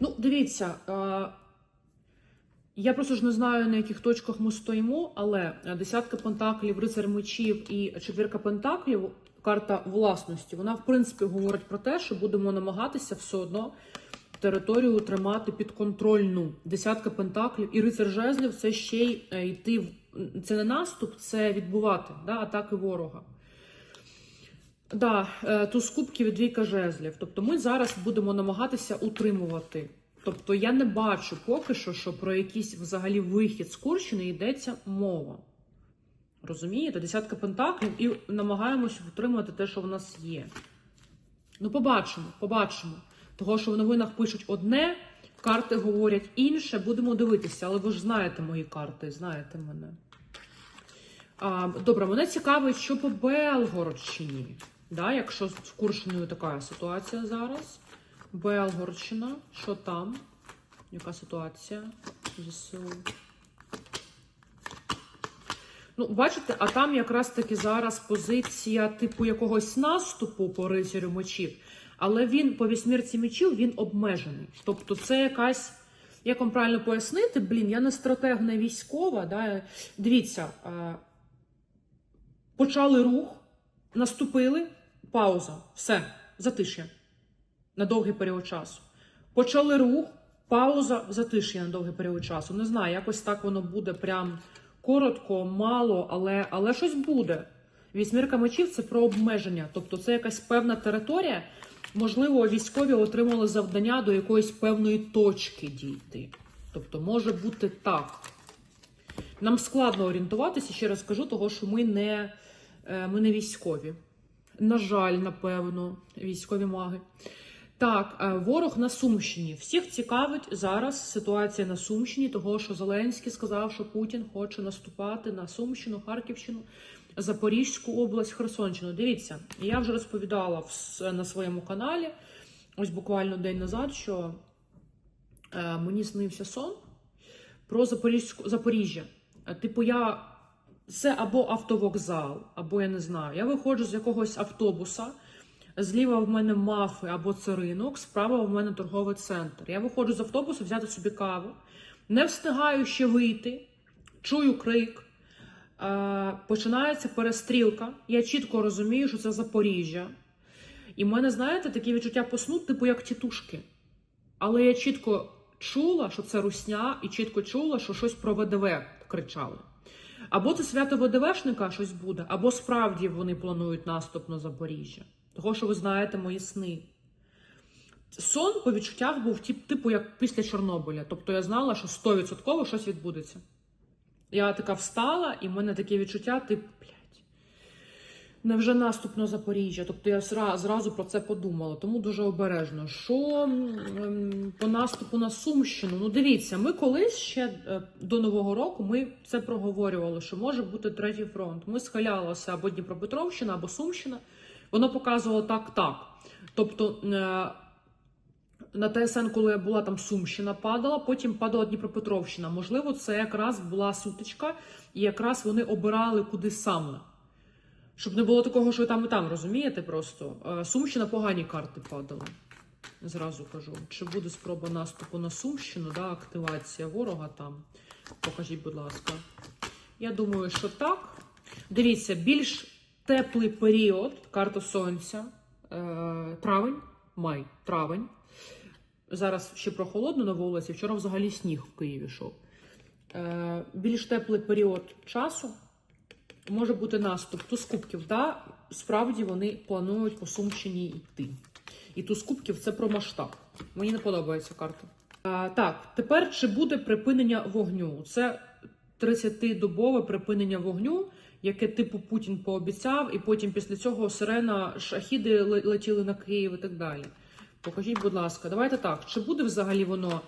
Ну, дивіться, е, я просто ж не знаю, на яких точках ми стоїмо, але десятка пентаклів, рицар мечів і четвірка пентаклів, карта власності, вона в принципі говорить про те, що будемо намагатися все одно територію тримати підконтрольну. Десятка пентаклів і рицар жезлів це ще й е, йти це не наступ, це відбувати да, атаки ворога. Да, е, туз кубків і двійка жезлів. Тобто ми зараз будемо намагатися утримувати. Тобто я не бачу поки що, що про якийсь взагалі вихід з Курщини йдеться мова. Розумієте? Десятка пентаклів і намагаємося утримати те, що в нас є. Ну, побачимо, побачимо. Того, що в новинах пишуть одне, карти говорять інше, будемо дивитися, але ви ж знаєте мої карти, знаєте мене. А, добре, мене цікавить, що по Белгородщині. Да, якщо з Курщиною така ситуація зараз. Белгородщина, що там? Яка ситуація? ЗСУ. Ну, бачите, а там якраз таки зараз позиція типу якогось наступу по рицарю мечів, але він по вісьмірці мечів він обмежений. Тобто, це якась. Як вам правильно пояснити, блін, я не стратег, не військова. Да? Дивіться, почали рух, наступили, пауза, все, затиш'я на довгий період часу. Почали рух, пауза, затиш'я на довгий період часу. Не знаю, якось так воно буде прям коротко, мало, але, але щось буде. Вісьмірка мечів це про обмеження, тобто це якась певна територія. Можливо, військові отримали завдання до якоїсь певної точки дійти. Тобто, може бути так. Нам складно орієнтуватися, ще раз кажу, того, що ми не, е, ми не військові. На жаль, напевно, військові маги. Так, е, ворог на Сумщині. Всіх цікавить зараз ситуація на Сумщині, того що Зеленський сказав, що Путін хоче наступати на Сумщину, Харківщину, Запорізьку область, Херсонщину. Дивіться, я вже розповідала на своєму каналі, ось буквально день назад, що е, мені снився сон про Запоріжжя. Типу, я це або автовокзал, або я не знаю. Я виходжу з якогось автобуса. Зліва в мене мафи або це ринок, справа в мене торговий центр. Я виходжу з автобусу взяти собі каву, не встигаю ще вийти, чую крик. Е, починається перестрілка. Я чітко розумію, що це Запоріжжя. І в мене, знаєте, такі відчуття поснуть, типу як тітушки. Але я чітко чула, що це русня, і чітко чула, що щось про ВДВ кричали. Або це свято ВДВшника щось буде, або справді вони планують наступ на Запоріжжя. Того, що ви знаєте мої сни. Сон по відчуттях був типу як після Чорнобиля. Тобто я знала, що 100% щось відбудеться. Я така встала, і в мене таке відчуття, типу, блядь, невже наступ на Запоріжжя? Тобто я зразу про це подумала, тому дуже обережно. Що по наступу на Сумщину? Ну, дивіться, ми колись ще е, до Нового року ми це проговорювали, що може бути третій фронт. Ми схилялися або Дніпропетровщина, або Сумщина. Воно показувало так, так. Тобто. е, на ТСН, коли я була там Сумщина падала, потім падала Дніпропетровщина. Можливо, це якраз була сутичка, і якраз вони обирали куди саме. Щоб не було такого, що і там і там, розумієте просто. Е, Сумщина погані карти падали. Зразу кажу. Чи буде спроба наступу на Сумщину, да, активація ворога там? Покажіть, будь ласка. Я думаю, що так. Дивіться, більш теплий період, карта сонця, е, травень, май, травень. Зараз ще прохолодно на вулиці. Вчора взагалі сніг в Києві йшов. Е, більш теплий період часу може бути наступ. Туз кубків, да, справді вони планують по Сумщині йти. І туз кубків це про масштаб. Мені не подобається карта. Е, так, тепер чи буде припинення вогню? Це 30-добове припинення вогню, яке типу Путін пообіцяв, і потім після цього сирена шахіди летіли на Київ і так далі. Покажіть, будь ласка, давайте так. Чи буде взагалі воно?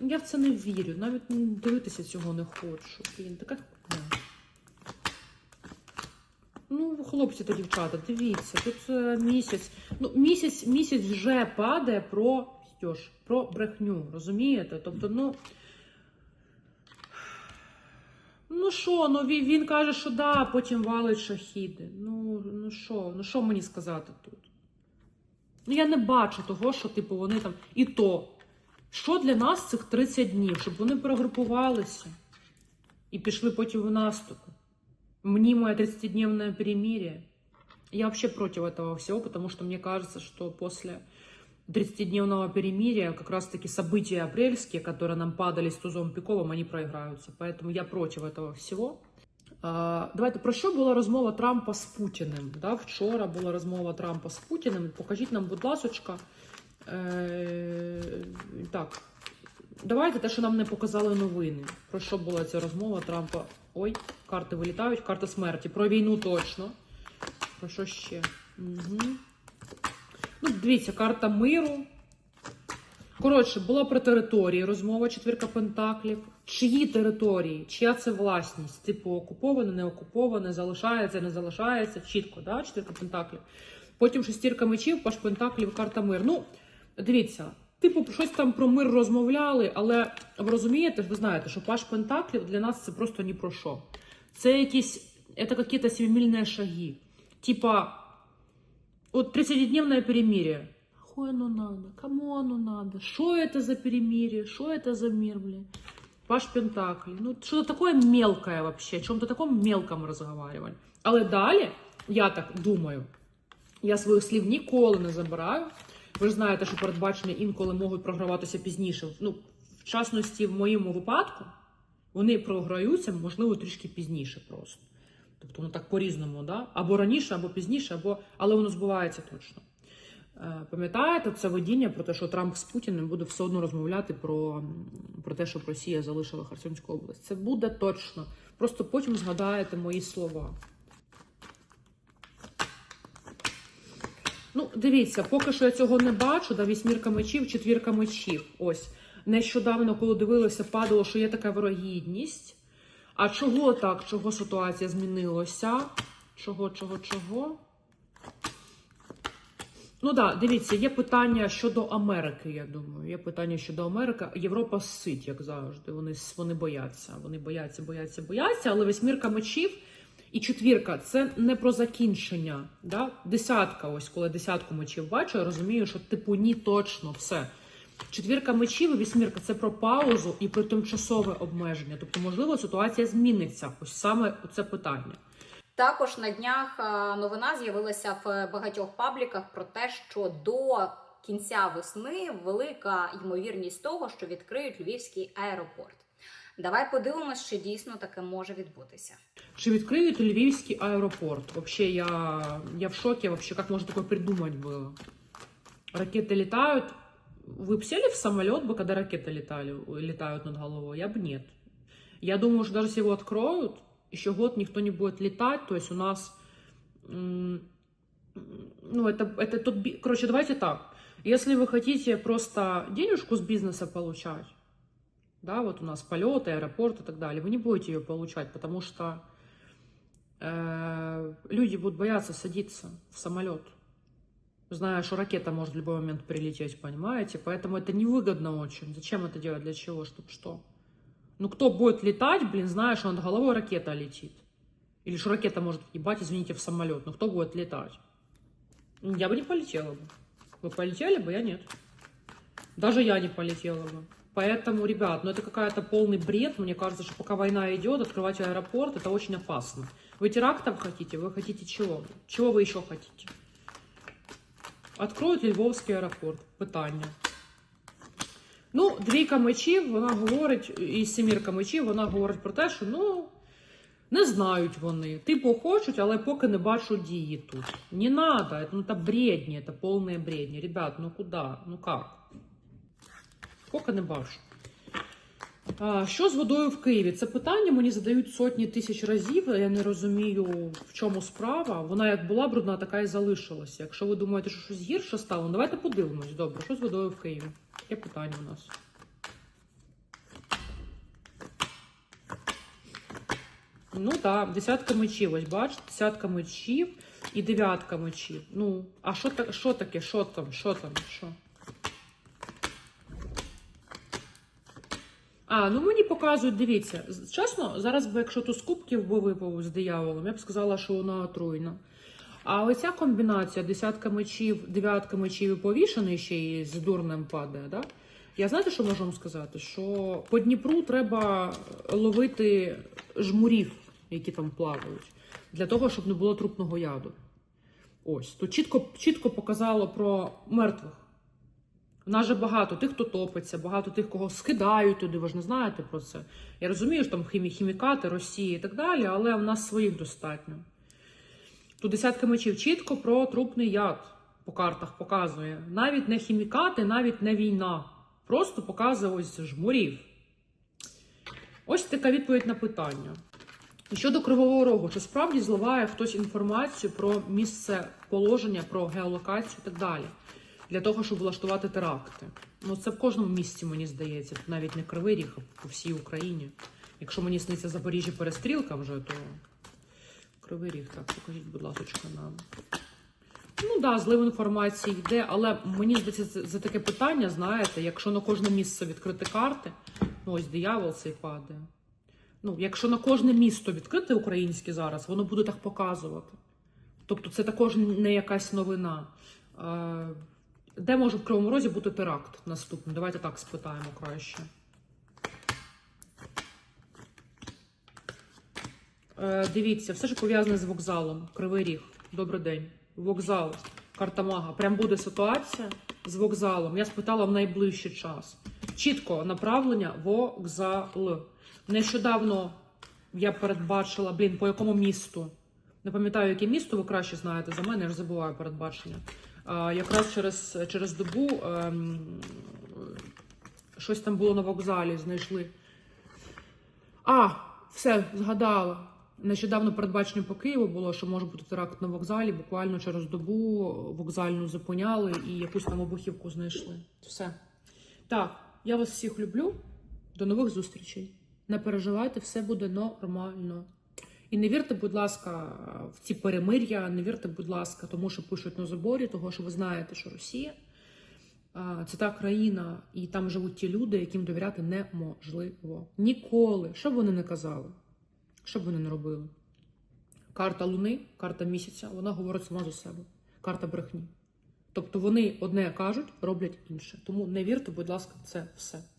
Я в це не вірю, навіть дивитися цього не хочу. Блін, така хуйня. Ну, хлопці та дівчата, дивіться, тут е, місяць. Ну, місяць, місяць вже падає про що ж, про брехню, розумієте? Тобто, ну. Ну що, ну він, він каже, що да, потім валить шахіди. Ну, ну що, ну що мені сказати тут? Ну, я не бачу того, що, типу, вони там і то Що для нас цих 30 днів, щоб вони перегрупувалися і пішли потім в наступ? Мнимое 30-дневное перемирие. Я вообще против этого всего, потому что мне кажется, что после 30-дневного перемирия как раз-таки события апрельские, которые нам падали с тузом піковим, они проиграются. Поэтому я против этого всего. А, Давайте про що була розмова Трампа з Путіним? Да, вчора була розмова Трампа з Путіним. Покажіть нам, будь ласочка. Е, так, давайте те, що нам не показали новини. Про що була ця розмова Трампа? Ой, карти вилітають, карта смерті. Про війну точно. Про що ще? Угу. Ну, дивіться, карта миру. Коротше, була про території розмова четвірка пентаклів. Чиї території, чия це власність? Типу, окуповане, не окуповане, залишається, не залишається. Чітко, да? четвірка пентаклів. Потім шестірка мечів, паш пентаклів, карта мир. Ну, дивіться, типу, щось там про мир розмовляли, але ви розумієте, ви знаєте, що паш пентаклів для нас це просто ні про що. Це якісь, якісь семимильні шаги. Типа, вот 30-дневное перемирие. Хуй оно надо? Кому оно надо? Что это за перемирие? Что это за мир, блин? Паш Пентакль. Ну, что-то такое мелкое вообще. О чем-то таком мелком разговаривали. Але далі, я так думаю, я своїх слів ніколи не забираю. Ви ж знаєте, що передбачення інколи можуть програватися пізніше. Ну, в частності, в моєму випадку, вони програються, можливо, трішки пізніше просто. Тобто воно так по-різному, да? або раніше, або пізніше, або... але воно збувається точно. Е, Пам'ятаєте це видіння про те, що Трамп з Путіним буде все одно розмовляти про, про те, щоб Росія залишила Херсонську область. Це буде точно. Просто потім згадаєте мої слова. Ну, дивіться, поки що я цього не бачу. Да, вісьмірка мечів, четвірка мечів. Ось. Нещодавно, коли дивилася, падало, що є така вирогідність. А чого так? Чого ситуація змінилася? Чого, чого, чого? Ну так, да, дивіться, є питання щодо Америки, я думаю. Є питання щодо Америки. Європа сить, як завжди. Вони, вони бояться. Вони бояться, бояться, бояться. Але восьмірка мечів і четвірка це не про закінчення. Да? Десятка, ось коли десятку мечів бачу, я розумію, що типу ні, точно все. Четвірка мечів і вісьмірка це про паузу і про тимчасове обмеження. Тобто, можливо, ситуація зміниться. Ось саме це питання. Також на днях е, новина з'явилася в багатьох пабліках про те, що до кінця весни велика ймовірність того, що відкриють львівський аеропорт. Давай подивимось, чи дійсно таке може відбутися. Чи відкриють Львівський аеропорт? Вообще, я, я в шоке вообще, как можно такое придумать было? Ракеты летают. Вы бы сели в самолет бы, когда ракеты летали, летают над головой? Я бы нет. Я думаю, что даже если его откроют, еще год никто не будет летать. То есть у нас... м, Ну, это, это тот... би- Короче, давайте так. Если вы хотите просто денежку с бизнеса получать, да, вот у нас полеты, аэропорт и так далее, вы не будете ее получать, потому что э, люди будут бояться садиться в самолет, зная, что ракета может в любой момент прилететь, понимаете? Поэтому это невыгодно очень. Зачем это делать? Для чего? Чтобы что? Ну, кто будет летать, блин, зная, что над головой ракета летит? Или что ракета может ебать, извините, в самолет. Ну, кто будет летать? Я бы не полетела бы. Вы полетели бы, я нет. Даже я не полетела бы. Поэтому, ребят, ну это какая-то полный бред. Мне кажется, что пока война идет, открывать аэропорт это очень опасно. Вы терактов хотите? Вы хотите чего? Чего вы еще хотите? Откроють Львовський аеропорт. Питання. Ну, двійка мечів, вона говорить, і сімірка мечів, вона говорить про те, що ну. Не знають вони. Типу хочуть, але поки не бачу дії тут. Не надо, это, ну, это бредні, это повне бредні. Ребят, ну куди? Ну как? Поки не бачу. Що з водою в Києві? Це питання мені задають сотні тисяч разів. Я не розумію, в чому справа. Вона як була брудна, така і залишилася. Якщо ви думаєте, що щось гірше стало, ну, давайте подивимось. Добре, що з водою в Києві? Таке питання у нас. Ну так, десятка мечів, ось бачите, десятка мечів і дев'ятка мечів. Ну, а що що таке? Що там? Що там? Що? А, ну мені показують, дивіться, чесно, зараз би, якщо ту з кубків би випав з дияволом, я б сказала, що вона отруйна. А оця комбінація десятка мечів, дев'ятка мечів і повішений ще й з дурнем падає, да? Я знаєте, що можу вам сказати? Що по Дніпру треба ловити жмурів, які там плавають, для того, щоб не було трупного яду. Ось тут чітко, чітко показало про мертвих. У нас же багато тих, хто топиться, багато тих, кого скидають туди. Ви ж не знаєте про це. Я розумію, що там хімі, хімікати, Росії і так далі, але в нас своїх достатньо. Тут десятка мечів чітко про трупний яд по картах показує. Навіть не хімікати, навіть не війна. Просто показує ось жмурів. Ось така відповідь на питання. Щодо Кривого Рогу, чи справді зливає хтось інформацію про місце положення, про геолокацію і так далі, для того, щоб влаштувати теракти? Ну, це в кожному місці, мені здається, навіть не Кривий Ріг, а по всій Україні. Якщо мені сниться Запоріжжя перестрілка вже, то Кривий Ріг, так, покажіть, будь ласка, нам. Ну да, злив інформації йде, але мені здається, за- таке питання, знаєте, якщо на кожне місце відкрити карти, ну ось диявол цей падає. Ну, якщо на кожне місто відкрите українське зараз, воно буде так показувати. Тобто це також не якась новина. Де може в Кривому Розі бути теракт наступний? Давайте так спитаємо краще. Е, Дивіться, все ж пов'язане з вокзалом. Кривий Ріг. Добрий день. Вокзал. Карта Мага. Прям буде ситуація з вокзалом. Я спитала в найближчий час. Чітко направлення вокзал. Нещодавно я передбачила, блін, по якому місту. Не пам'ятаю, яке місто, ви краще знаєте за мене, я ж забуваю передбачення. Якраз через, через добу ем, щось там було на вокзалі, знайшли. А, все, згадала. Нещодавно передбачення по Києву було, що може бути теракт на вокзалі. Буквально через добу вокзальну зупиняли і якусь там обухівку знайшли. Все. Так, я вас всіх люблю. До нових зустрічей. Не переживайте, все буде нормально. І не вірте, будь ласка, в ці перемир'я, не вірте, будь ласка, тому що пишуть на заборі, того що ви знаєте, що Росія це та країна, і там живуть ті люди, яким довіряти неможливо. Ніколи. Що б вони не казали, що б вони не робили. Карта Луни, карта місяця, вона говорить сама за себе. Карта брехні. Тобто вони одне кажуть, роблять інше. Тому не вірте, будь ласка, це все.